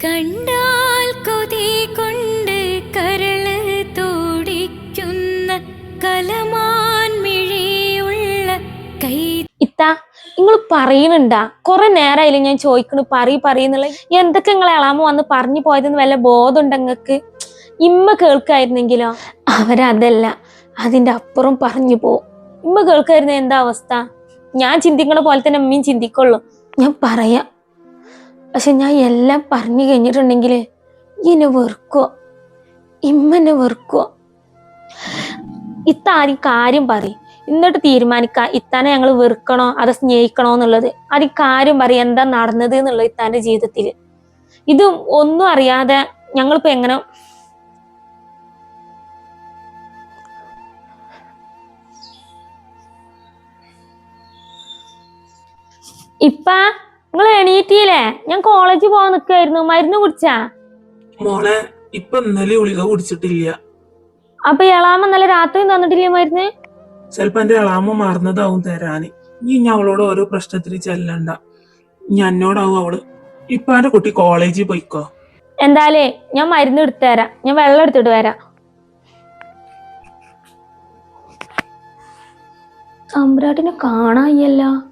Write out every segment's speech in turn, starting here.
കണ്ടാൽ കൊതി കൊണ്ട് കരൾ തോടിക്കുന്ന കലമാൻ മിഴിയുള്ള കൈ ഇത്ത നിങ്ങൾ പറയുന്നുണ്ടാ? കുറെ നേരമായില്ലേ ഞാൻ ചോദിക്കണു പറയു പറയുന്നുള്ള എന്തൊക്കെ നിങ്ങളെ എളാമ വന്ന് പറഞ്ഞു പോയതെന്ന് വല്ല ബോധമുണ്ട് നിങ്ങൾക്ക് ഇമ്മ കേൾക്കായിരുന്നെങ്കിലോ? അവരതല്ല അതിന്റെ അപ്പുറം പറഞ്ഞു പോവും ഇമ്മ കേൾക്കായിരുന്ന എന്താ അവസ്ഥ? ഞാൻ ചിന്തിക്കണ പോലെ തന്നെ അമ്മയും ചിന്തിക്കുള്ളൂ. ഞാൻ പറയാം പക്ഷെ ഞാൻ എല്ലാം പറഞ്ഞു കഴിഞ്ഞിട്ടുണ്ടെങ്കിൽ എന്നെ വെറുക്കോ ഇമ്മനെ വെറുക്കോ ഇത്താരി കാര്യം പറയും. എന്നിട്ട് തീരുമാനിക്കാം ഇത്താനെ ഞങ്ങൾ വെറുക്കണോ അത് സ്നേഹിക്കണോ എന്നുള്ളത്. അതി കാര്യം പറയും എന്താ നടന്നത് എന്നുള്ളത് ഇത്താന്റെ ജീവിതത്തിൽ ഇത് ഒന്നും അറിയാതെ ഞങ്ങളിപ്പോ എങ്ങനെ ഇപ്പ നിങ്ങൾ എണീറ്റിയില്ലേ? ഞാൻ കോളേജിൽ പോവാൻ നിൽക്കായിരുന്നു മരുന്ന് കുടിച്ചാ? മോളെ ഇപ്പൊ ഇന്നലെ ഗുളിക കുടിച്ചിട്ടില്ല. അപ്പൊ എളാമ നല്ല രാത്രി തന്നിട്ടില്ലേ മരുന്ന്? ചിലപ്പോ എന്റെ എളാമ മറന്നതാവും തരാന്. നീ ഞാൻ അവളോട് ഓരോ പ്രശ്നത്തിന് ചെല്ലണ്ട. ഇനി എന്നോടാവും അവൾ. ഇപ്പൊ എന്റെ കുട്ടി കോളേജിൽ പോയിക്കോ? എന്തായാലേ ഞാൻ മരുന്ന് എടുത്തു തരാം ഞാൻ വെള്ളം എടുത്തിട്ട് വരാം. സമ്രാട്ടിനെ കാണായല്ല ഉം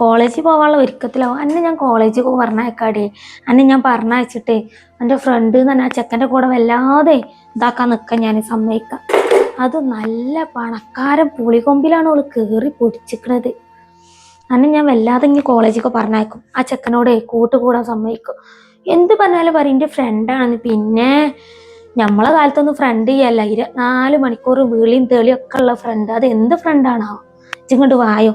കോളേജിൽ പോകാനുള്ള ഒരുക്കത്തിലാവും. അന്ന് ഞാൻ കോളേജിൽ പറഞ്ഞയക്കാടേ അന്ന് ഞാൻ പറഞ്ഞയച്ചിട്ട് എന്റെ ഫ്രണ്ട് എന്ന് പറഞ്ഞാൽ ചെക്കന്റെ കൂടെ വല്ലാതെ ഇതാക്കാൻ നിൽക്കാൻ ഞാൻ സമ്മതിക്കാം. അത് നല്ല പണക്കാരൻ പുളികൊമ്പിലാണ് അവൾ കയറി പൊടിച്ചിക്കണത്. അന്ന് ഞാൻ വല്ലാതെ ഇങ്ങനെ കോളേജിലേക്ക് പറഞ്ഞയക്കും. ആ ചെക്കനോടെ കൂട്ടുകൂടാൻ സമ്മതിക്കും. എന്ത് പറഞ്ഞാലും പറയും എന്റെ ഫ്രണ്ടാണെന്ന് പിന്നെ നമ്മളെ കാലത്തൊന്നും ഫ്രണ്ട് ചെയ്യല്ല. ഇരുപത്തിനാല് മണിക്കൂർ വീളിയും തെളിയും ഒക്കെ ഉള്ള ഫ്രണ്ട് അത് എന്ത് ഫ്രണ്ടാണോ ഇങ്ങോട്ട് വായോ?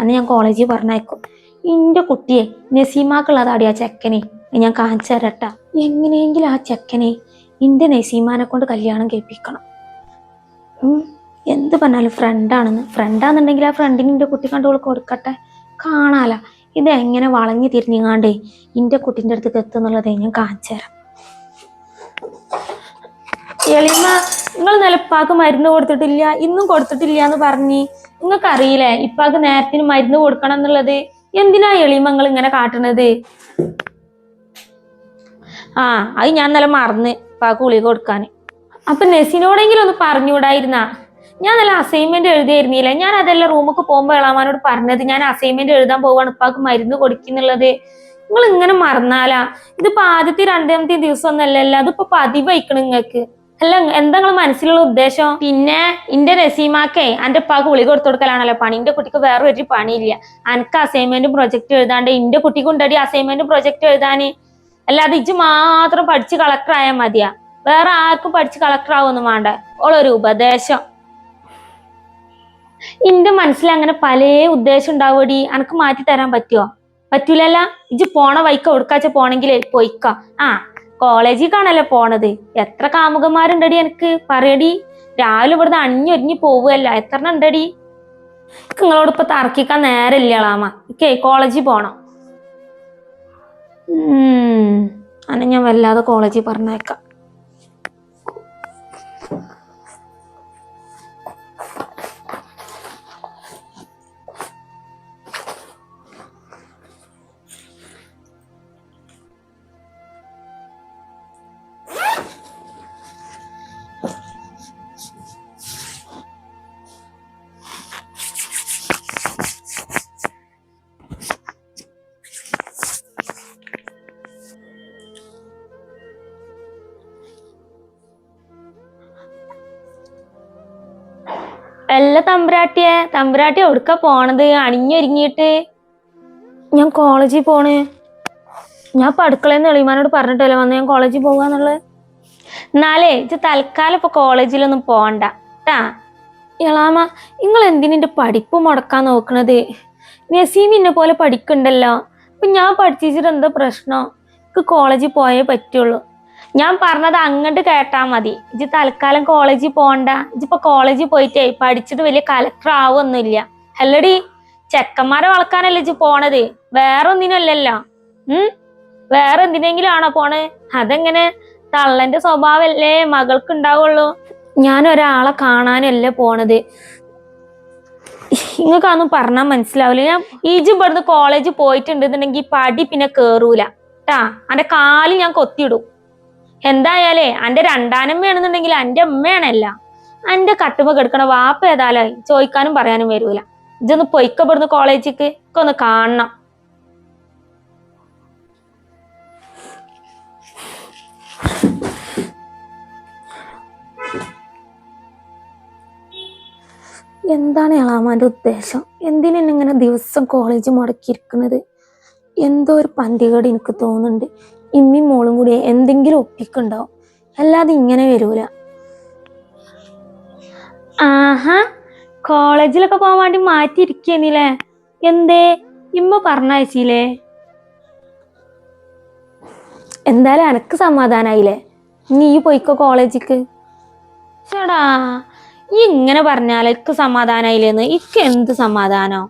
അന്ന് ഞാൻ കോളേജിൽ പറഞ്ഞയക്കും. എന്റെ കുട്ടിയെ നസീമാക്കുള്ളതാടി ആ ചെക്കനെ. ഞാൻ കാണിച്ചു തരട്ട. എങ്ങനെയെങ്കിലും ആ ചെക്കനെ എന്റെ നസീമാനെ കൊണ്ട് കല്യാണം കേൾപ്പിക്കണം എന്ത് പറഞ്ഞാലും ഫ്രണ്ടാണെന്ന്. ഫ്രണ്ടാന്നുണ്ടെങ്കിൽ ആ ഫ്രണ്ടിന് എന്റെ കുട്ടി കണ്ടു കൊടുക്കട്ടെ? കാണാല. ഇത് എങ്ങനെ വളഞ്ഞു തിരിഞ്ഞാണ്ടേ എന്റെ കുട്ടീന്റെ അടുത്ത് എത്തുന്നുള്ളത് ഞാൻ കാണിച്ചു തരാം. എളിമ നിങ്ങൾ നിലപ്പാക്ക് മരുന്ന് കൊടുത്തിട്ടില്ല ഇന്നും കൊടുത്തിട്ടില്ല എന്ന് പറഞ്ഞ് നിങ്ങൾക്ക് അറിയില്ലേ ഇപ്പാക്ക് നേരത്തിന് മരുന്ന് കൊടുക്കണം എന്നുള്ളത് എന്തിനാ എളിമങ്ങൾ ഇങ്ങനെ കാട്ടണത്? ആ അത് ഞാൻ നല്ല മറന്ന് ഇപ്പാക്ക് കുളി കൊടുക്കാൻ അപ്പൊ നെസിനോടെങ്കിലും ഒന്ന് പറഞ്ഞുകൂടായിരുന്ന? ഞാൻ നല്ല അസൈൻമെന്റ് എഴുതിയിരുന്നില്ല ഞാൻ അതെല്ലാം റൂമൊക്കെ പോകുമ്പോൾ ഇളാമാനോട് പറഞ്ഞത് ഞാൻ അസൈൻമെന്റ് എഴുതാൻ പോവാണ്. ഇപ്പാക്ക് മരുന്ന് കൊടുക്കുന്നുള്ളത്. നിങ്ങൾ ഇങ്ങനെ മറന്നാലാ? ഇതിപ്പോ ആദ്യത്തെ രണ്ടാമത്തെ ദിവസം ഒന്നല്ലല്ലോ അതിപ്പോ പതിവയ്ക്കണം നിങ്ങക്ക് അല്ല എന്താ മനസ്സിലുള്ള ഉദ്ദേശം? പിന്നെ ഇന്റെ നസീമാക്കേ എന്റെ ഉപ്പാക്ക് വിളി കൊടുത്തു കൊടുക്കലാണല്ലോ പണി. എന്റെ കുട്ടിക്ക് വേറെ ഒരു പണിയില്ല. അനക്ക് അസൈൻമെന്റ് പ്രൊജക്ട് എഴുതാണ്ട് ഇന്റെ കുട്ടിക്ക് ഉണ്ടടി അസൈൻമെന്റും പ്രൊജക്ട് എഴുതാന്. അല്ലാതെ ഇജ്ജ് മാത്രം പഠിച്ച് കളക്ടർ ആയാൽ മതിയാ. വേറെ ആർക്കും പഠിച്ച് കളക്ടർ ആവൊന്നും വേണ്ട. ഓളൊരു ഉപദേശം. ഇന്റെ മനസ്സിൽ അങ്ങനെ പല ഉദ്ദേശം ഉണ്ടാവൂടി. അനക്ക് മാറ്റി തരാൻ പറ്റുമോ പറ്റൂലല്ല? ഇജ്ജ് പോണ വൈക്ക ഒടുക്കാച്ച പോണെങ്കിലേ പോയിക്ക. ആ കോളേജിൽ കാണല്ലേ പോണത്? എത്ര കാമുകന്മാരുണ്ടടി എനിക്ക്? പറയടി. രാവിലെ ഇവിടുന്ന് അണിഞ്ഞൊരുങ്ങി പോവുകയല്ല. എത്ര ഉണ്ടടി നിങ്ങളോട് ഇപ്പൊ തർക്കിക്കാൻ നേരമില്ല അളാമ ഇക്കേ കോളേജിൽ പോണം. അന്നെ ഞാൻ വല്ലാതെ കോളേജിൽ പറഞ്ഞേക്കാം. അല്ല തമ്പുരാട്ടിയെ തമ്പുരാട്ടി എവിടുക്ക പോണത്? അണിഞ്ഞൊരുങ്ങിയിട്ട്. ഞാൻ കോളേജിൽ പോണ്. ഞാൻ ഇപ്പൊ അടുക്കളയിൽ നിന്ന് എളിമാനോട് പറഞ്ഞിട്ടല്ലേ വന്ന് ഞാൻ കോളേജിൽ പോകാന്നുള്ളത് എന്നാലേ ഇത് തൽക്കാലം ഇപ്പൊ കോളേജിലൊന്നും പോണ്ട. ട്ടാ. ഇളാമ നിങ്ങൾ എന്തിനെ പഠിപ്പ് മുടക്കാൻ നോക്കണത്? നസീം പോലെ പഠിക്കണ്ടല്ലോ. അപ്പൊ ഞാൻ പഠിച്ചിട്ട് എന്താ പ്രശ്നം? എനിക്ക് കോളേജിൽ പോയേ പറ്റുള്ളൂ. ഞാൻ പറഞ്ഞത് അങ്ങോട്ട് കേട്ടാ മതി. ഇജ് തൽക്കാലം കോളേജിൽ പോകണ്ട ഇജിപ്പോ കോളേജിൽ പോയിട്ടേ പഠിച്ചിട്ട് വലിയ കലക്ടർ ആവൊന്നുമില്ല. അല്ലടി ചെക്കന്മാരെ വളക്കാനല്ലേ ഇജ്ജ് പോണത്? വേറെ ഒന്നിനല്ലല്ലോ ഉം? വേറെ എന്തിനെങ്കിലും ആണോ പോണ്? അതെങ്ങനെ? തള്ളന്റെ സ്വഭാവല്ലേ മകൾക്ക് ഉണ്ടാവുള്ളൂ ഞാൻ ഒരാളെ കാണാനല്ലേ പോണത്. നിങ്ങൾക്കൊന്നും പറഞ്ഞാൽ മനസ്സിലാവില്ല. ഞാൻ ഈജ് ഇവിടുന്ന് കോളേജിൽ പോയിട്ടുണ്ടെന്നുണ്ടെങ്കിൽ പടി പിന്നെ കേറൂല. ട്ടാ അന്റെ കാൽ ഞാൻ കൊത്തിയിടും. എന്തായാലേ അന്റെ രണ്ടാനമ്മയാണെന്നുണ്ടെങ്കിൽ അന്റെ അമ്മയാണല്ല അന്റെ കട്ടുമ്പ കിടക്കണ വാപ്പ ഏതായാലും ചോദിക്കാനും പറയാനും വരൂല. ഇതൊന്ന് പൊയ്ക്കപ്പെടുന്ന കോളേജിക്ക്? ഒന്ന് കാണണം. എന്താണ് എളാമാന്റെ ഉദ്ദേശം? എന്തിനാണ് ഇങ്ങനെ ദിവസം കോളേജ് മുടക്കിയിരിക്കുന്നത്? എന്തോ ഒരു പന്തികേട് എനിക്ക് തോന്നുന്നുണ്ട്. ഇമ്മയും മോളും കൂടി എന്തെങ്കിലും ഒപ്പിക്കുണ്ടാവും അല്ലാതെ ഇങ്ങനെ വരൂല. ആഹാ കോളേജിലൊക്കെ പോകാൻ വേണ്ടി മാറ്റിയിരിക്കുന്നില്ലേ എന്തേ ഇമ്മ പറഞ്ഞയച്ചില്ലേ? എന്തായാലും എനക്ക് സമാധാനായില്ലേ? നീ പോയിക്കോ കോളേജിക്ക്. ചേടാ ഈ ഇങ്ങനെ പറഞ്ഞാൽ എനിക്ക് സമാധാനായില്ലേന്ന്? ഇക്ക് എന്ത് സമാധാനോ?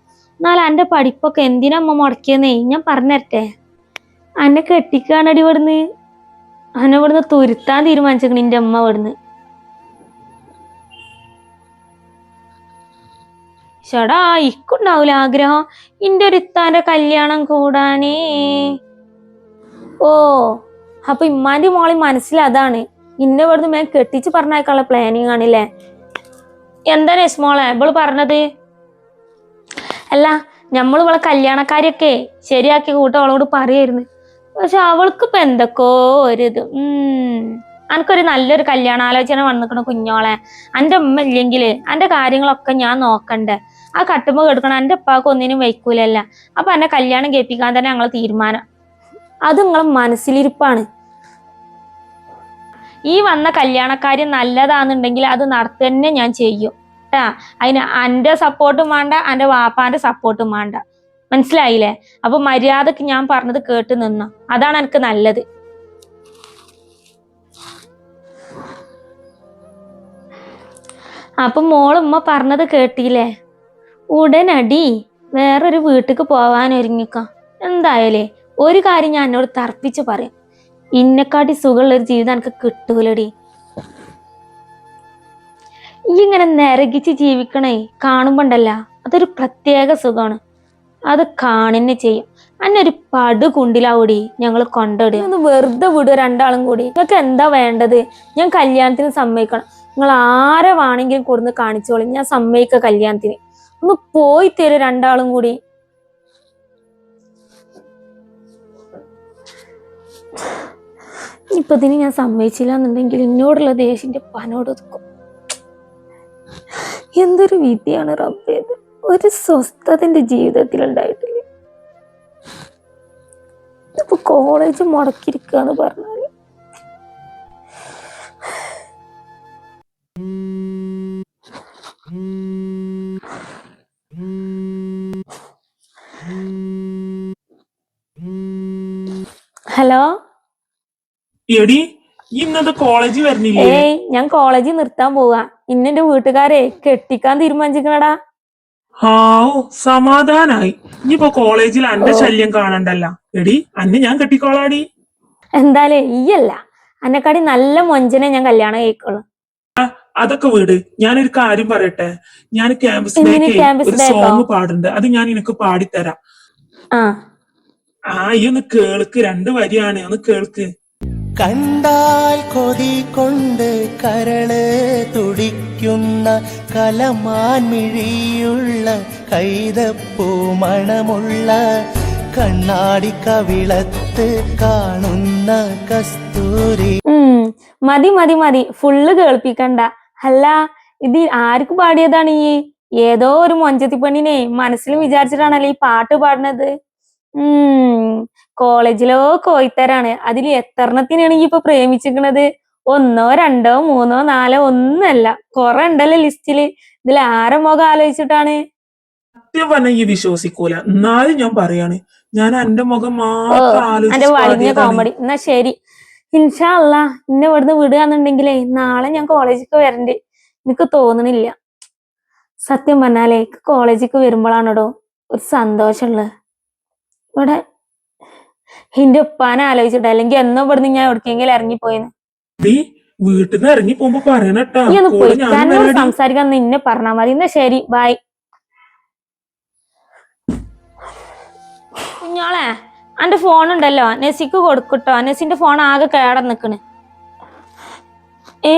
എന്നാൽ എന്റെ പഠിപ്പൊക്കെ എന്തിനാ അമ്മ മുടക്കിയെന്നേ? ഞാൻ പറഞ്ഞുതരട്ടെ. അന്നെ കെട്ടിക്കാണടി ഇവിടുന്ന്. അന്നെ ഇവിടുന്ന് തുരുത്താൻ തീരുമാനിച്ചേക്കണ എന്റെ അമ്മ ഇവിടുന്ന്. ചേടാ ഇക്കുണ്ടാവൂല ആഗ്രഹം. ഇന്റെ ഒരു കല്യാണം കൂടാനേ. ഓ അപ്പൊ ഇമ്മാന്റെ മോളി മനസ്സിൽ അതാണ്. ഇന്നെ ഇവിടുന്ന് ഞാൻ കെട്ടിച്ച് പറഞ്ഞേക്കാനുള്ള പ്ലാനിങ് ആണല്ലേ? എന്താ രസ്മോളെ ഇവൾ പറഞ്ഞത്? അല്ല നമ്മൾ ഇവളെ കല്യാണക്കാരിയൊക്കെ ശരിയാക്കി കൂട്ടം അവളോട് പറയായിരുന്നു. പക്ഷെ അവൾക്ക് ഇപ്പൊ ഒരു ഒരിത്. ഉം. അനക്കൊരു നല്ലൊരു കല്യാണാലോചന വന്നിക്കണ കുഞ്ഞോളെ. എന്റെ ഉമ്മ ഇല്ലെങ്കിൽ എന്റെ കാര്യങ്ങളൊക്കെ ഞാൻ നോക്കണ്ടേ. ആ കട്ടുമ്പോ കെടുക്കണം എന്റെ ഉപ്പാക്ക് ഒന്നിനും വയ്ക്കൂലല്ല. അപ്പൊ എന്നെ കല്യാണം കേൾപ്പിക്കാൻ തന്നെ ഞങ്ങൾ തീരുമാനം. അത് നിങ്ങളെ മനസ്സിലിരിപ്പാണ്. ഈ വന്ന കല്യാണക്കാര്യം നല്ലതാണെന്നുണ്ടെങ്കിൽ അത് നടത്തന്നെ ഞാൻ ചെയ്യും. ട്ടാ. അതിന് എന്റെ സപ്പോർട്ടും വേണ്ട എന്റെ വാപ്പാന്റെ സപ്പോർട്ടും വേണ്ട. മനസ്സിലായില്ലേ? അപ്പൊ മര്യാദയ്ക്ക് ഞാൻ പറഞ്ഞത് കേട്ട് നിന്ന. അതാണ് എനിക്ക് നല്ലത്. അപ്പൊ മോളുമ്മ പറഞ്ഞത് കേട്ടില്ലേ? ഉടനടി വേറൊരു വീട്ടിക്ക് പോവാൻ ഒരുങ്ങിക്കാം എന്തായാലേ ഒരു കാര്യം ഞാൻ എന്നോട് തർപ്പിച്ച് പറയാം. ഇന്നെക്കാട്ടി സുഖമുള്ള ഒരു ജീവിതം എനിക്ക് കിട്ടൂലടി. ഇങ്ങനെ നരകിച്ച് ജീവിക്കണേ കാണുമ്പോണ്ടല്ല അതൊരു പ്രത്യേക സുഖമാണ്. അത് കാണുന്നെ ചെയ്യും. അന്നെ ഒരു പടു കുണ്ടിലാവൂടി ഞങ്ങൾ കൊണ്ടിടുക ഒന്ന് വെറുതെ വിടുക രണ്ടാളും കൂടി? നിങ്ങൾക്ക് എന്താ വേണ്ടത്? ഞാൻ കല്യാണത്തിന് സമ്മതിക്കണം. നിങ്ങൾ ആരെ വേണമെങ്കിലും കൊടുന്ന് കാണിച്ചോളി. ഞാൻ സമ്മതിക്ക കല്യാണത്തിന്. ഒന്ന് പോയി തരും രണ്ടാളും കൂടി. ഇപ്പൊ ഇതിന് ഞാൻ സമ്മതിച്ചില്ല എന്നുണ്ടെങ്കിൽ എന്നോടുള്ള ദേഷ്യന്റെ പനോട് ഒതുക്കും. എന്തൊരു വിധിയാണ് റബ്ബേത് ഒരു സ്വസ്ഥത എന്റെ ജീവിതത്തിൽ ഉണ്ടായിട്ടില്ല ഇപ്പൊ കോളേജ് മുടക്കിയിരിക്കുക എന്ന് പറഞ്ഞാൽ. ഹലോ? എടി ഇന്നത്തെ കോളേജ് വരുന്നില്ലേ? ഏയ് ഞാൻ കോളേജിൽ നിർത്താൻ പോവാ. ഇന്നെന്റെ വീട്ടുകാരെ കെട്ടിക്കാൻ തീരുമാനിച്ചിക്കണടാ ഹാവൂ സമാധാനായി. ഇനിയിപ്പോ കോളേജിൽ അന്റെ ശല്യം കാണണ്ടല്ല. എടി അന്നെ ഞാൻ കെട്ടിക്കോളാടി. എന്തായാലും ഈയല്ല. അന്നെക്കാടി നല്ല മൊഞ്ചനെ ഞാൻ കല്യാണം കഴിക്കുള്ളൂ. അതൊക്കെ വീട്. ഞാനൊരു കാര്യം പറയട്ടെ. ഞാൻ ക്യാമ്പസ് എന്തിന് ഒരു? സോങ് പാടുന്നുണ്ട്. അത് ഞാൻ നിനക്ക് പാടിത്തരാം. ആ. ആ ഈ ഒന്ന് കേൾക്ക്. രണ്ട് വരിയാണ്. ഒന്ന് കേൾക്ക്. കണ്ടാൽ കൊതി കൊണ്ട് കരൾ തുടിക്കുന്ന കലമാൻമിഴിയുള്ള കൈതപ്പൂ മണമുള്ള കണ്ണാടി കവിളത്ത് കാണുന്ന കസ്തൂരി. മതി മതി മതി. ഫുള്ള് കേൾപ്പിക്കണ്ട. അല്ല ഇത് ആർക്ക് പാടിയതാണ് ഈ? ഏതോ ഒരു മൊഞ്ചത്തി പെണ്ണിനെ മനസ്സിൽ വിചാരിച്ചിട്ടാണല്ലോ ഈ പാട്ട് പാടുന്നത്? കോളേജിലോ കോയിത്തരാണ്. അതിൽ എത്രണ്ണത്തിനാണ് ഈ ഇപ്പൊ പ്രേമിച്ചിരിക്കണത്? ഒന്നോ രണ്ടോ മൂന്നോ നാലോ ഒന്നല്ല. കൊറേ ഉണ്ടല്ലോ ലിസ്റ്റിൽ. ഇതിൽ ആരെ മുഖം ആലോചിച്ചിട്ടാണ്? സത്യം പറഞ്ഞ ഈ വിശ്വസിക്കൂല. എന്നാലും ഞാൻ പറയാണ്. ഞാൻ എന്റെ മുഖം മാത്രം പാടിയതാണ്. കോമഡി എന്നാ ശരി. ഇൻഷാ അല്ല ഇന്ന ഇവിടുന്ന് വിടുകയെന്നുണ്ടെങ്കിലേ നാളെ ഞാൻ കോളേജിലേക്ക് വരണ്ട്. എനിക്ക് തോന്നണില്ല. സത്യം പറഞ്ഞാലേ കോളേജിലേക്ക് വരുമ്പോഴാണോ ഒരു സന്തോഷമുള്ളത്. ഇവിടെ എന്റെ ഉപ്പാനെ ആലോചിച്ചിട്ട് അല്ലെങ്കിൽ എന്നോ ഇവിടുന്ന് ഞാൻ എവിടേക്കെങ്കിലും ഇറങ്ങിപ്പോയിന്ന്. വീട്ടിൽ നിന്ന് ഇറങ്ങി പോകുമ്പോ പറയണട്ടാ സംസാരിക്കാൻ നിന്നെ പറഞ്ഞാ മതി. എന്നാ ശരി ബൈ കുഞ്ഞോളെ അന്റെ ഫോൺ ഉണ്ടല്ലോ. നെസിക്ക് കൊടുക്കട്ടോ. നെസിന്റെ ഫോൺ ആകെ കേടന്ന് നിക്കണ്. ഏ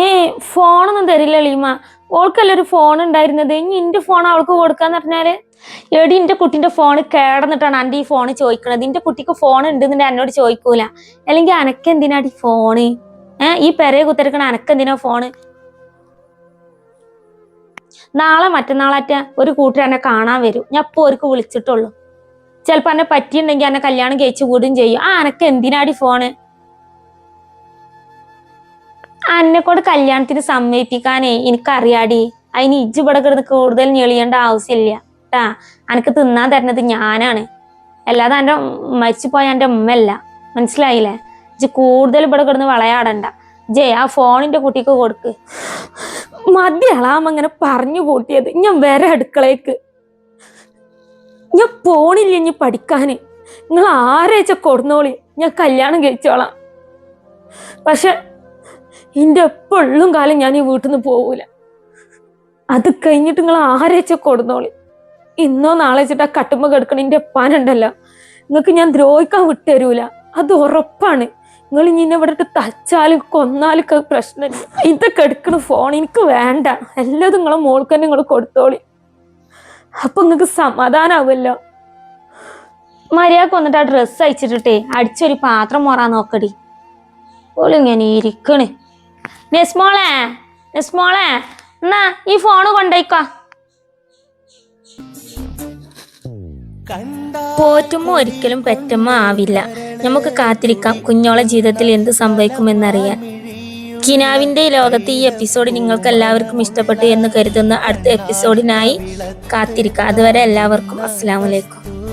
ഫോണൊന്നും തരില്ല ലീമ ഓൾക്കല്ല ഒരു ഫോൺ ഉണ്ടായിരുന്നത്? ഇനി എന്റെ ഫോൺ അവൾക്ക് കൊടുക്കാന്ന് പറഞ്ഞാൽ? എടി എന്റെ കുട്ടിന്റെ ഫോൺ കേടന്നിട്ടാണ് അന്റെ ഈ ഫോൺ ചോദിക്കണത്. എന്റെ കുട്ടിക്ക് ഫോൺ ഉണ്ടെന്നുണ്ടെ എന്നോട് ചോദിക്കൂല. അല്ലെങ്കിൽ അനക്ക് എന്തിനാടി ഫോണ് ഏഹ് ഈ പെരയെ കുത്തിരിക്കണ അനക്ക് എന്തിനാ ഫോണ് നാളെ മറ്റന്നാളാറ്റ ഒരു കൂട്ടർ എന്നെ കാണാൻ വരും. ഞാൻ ഇപ്പൊ ഒരുക്ക് വിളിച്ചിട്ടുള്ളൂ. ചിലപ്പോ എന്നെ പറ്റിയിട്ടുണ്ടെങ്കിൽ എന്നെ കല്യാണം കഴിച്ചു കൂടും ചെയ്യും. ആ അനക്ക് എന്തിനാടി ഫോണ് അന്നെ കൊണ്ട് കല്യാണത്തിന് സമ്മതിപ്പിക്കാനേ എനിക്കറിയാടി. അതിന് ഇജ്ജ് ഇവിടെ കിടന്ന് കൂടുതൽ ഞെളിയേണ്ട ആവശ്യമില്ല. കേട്ടാ അനക്ക് തിന്നാൻ തരുന്നത് ഞാനാണ്. അല്ലാതെ എന്റെ മരിച്ചു പോയ എന്റെ ഉമ്മയല്ല. മനസ്സിലായില്ലേ? ഇജ്ജ് കൂടുതൽ ഇവിടെ കിടന്ന് വളയാടണ്ട. ജയ ആ ഫോണിന്റെ കുട്ടിക്ക് കൊടുക്ക്. മതിയാളാം അങ്ങനെ പറഞ്ഞു കൂട്ടിയത്. ഞാൻ വേറെ അടുക്കളേക്ക്. ഞാൻ പോണില്ല ഇനി പഠിക്കാന്. നിങ്ങൾ ആരേച്ച കൊടുന്നോളി? ഞാൻ കല്യാണം കഴിച്ചോളാം. പക്ഷെ എന്റെ എപ്പോഴും കാലം ഞാൻ ഈ വീട്ടിൽ നിന്ന് പോകൂല അത് കഴിഞ്ഞിട്ട് നിങ്ങൾ ആരേച്ച കൊടുന്നോളി. ഇന്നോ നാളെ വെച്ചിട്ട് ആ കട്ടുമ്പ കിടക്കണ എന്റെ എപ്പാനുണ്ടല്ലോ നിങ്ങൾക്ക് ഞാൻ ദ്രോഹിക്കാൻ വിട്ടുതരൂല. അത് ഉറപ്പാണ്. നിങ്ങൾ ഇനി എന്നെ ഇവിടെ തച്ചാലും കൊന്നാലും പ്രശ്നമില്ല. ഇതൊക്കെ എടുക്കണ ഫോൺ എനിക്ക് വേണ്ട. എല്ലാതും നിങ്ങളെ മോൾക്ക് തന്നെ നിങ്ങൾ കൊടുത്തോളി. അപ്പൊ നിങ്ങൾക്ക് സമാധാനാവുമല്ലോ? മര്യാദയ്ക്ക് വന്നിട്ട് ആ ഡ്രസ്സ് അയച്ചിട്ടിട്ടേ. അടിച്ചൊരു പാത്രം മോറാൻ നോക്കടി. ഓളിങ്ങനെ ഇരിക്കണ്. നെസ്മോളെ നെസ്മോളെ എന്നാ ഈ ഫോണ് കൊണ്ടോയിക്കോ. പോറ്റുമ്മ ഒരിക്കലും പെറ്റമ്മ ആവില്ല. നമുക്ക് കാത്തിരിക്കാം. കുഞ്ഞോളെ ജീവിതത്തിൽ എന്ത് സംഭവിക്കുമെന്നറിയാൻ. കിനാവിന്റെ ലോകത്ത് ഈ എപ്പിസോഡ് നിങ്ങൾക്ക് എല്ലാവർക്കും ഇഷ്ടപ്പെട്ടു എന്ന് കരുതുന്ന അടുത്ത എപ്പിസോഡിനായി കാത്തിരിക്കാം. അതുവരെ എല്ലാവർക്കും അസ്സാം വലൈക്കും